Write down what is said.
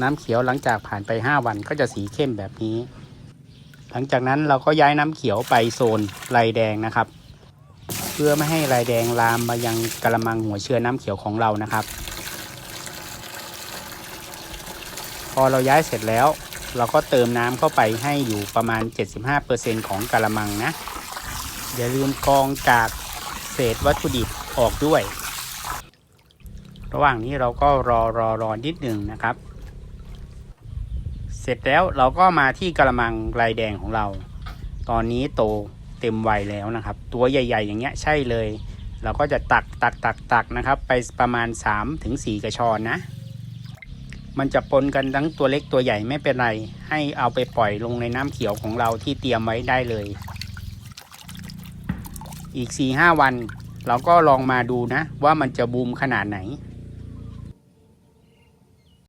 น้ำเขียวหลังจากผ่านไป 5 วันก็จะสีเข้มแบบนี้ หลังจากนั้นเราก็ย้ายน้ำเขียวไปโซนลายแดงนะครับ เพื่อไม่ให้ลายแดงลามมายังกระมังหัวเชื้อน้ำเขียวของเรานะครับ พอเราย้ายเสร็จแล้ว เราก็เติมน้ำเข้าไปให้อยู่ประมาณ 75%ของกระมังนะ อย่าลืมกรองจากเศษวัตถุดิบออกด้วย ระหว่างนี้เราก็รอรอรอนิดหนึ่งนะครับ เสร็จแล้วเราก็มาที่กระมังลายแดงของเรา ตอนนี้โตเต็มวัยแล้วนะครับ ตัวใหญ่ ๆ อย่างเงี้ยใช่เลย เราก็จะตักตักตักตักนะครับ ไปประมาณ3ถึงกระชอนนะ มันจะปนกันทั้งตัวเล็กตัวใหญ่ไม่เป็นไร ให้เอาไปปล่อยลงในน้ำเขียวของเราที่เตรียมไว้ได้เลย อีก4-5วัน เราก็ลองมาดูนะ ว่ามันจะบูมขนาดไหน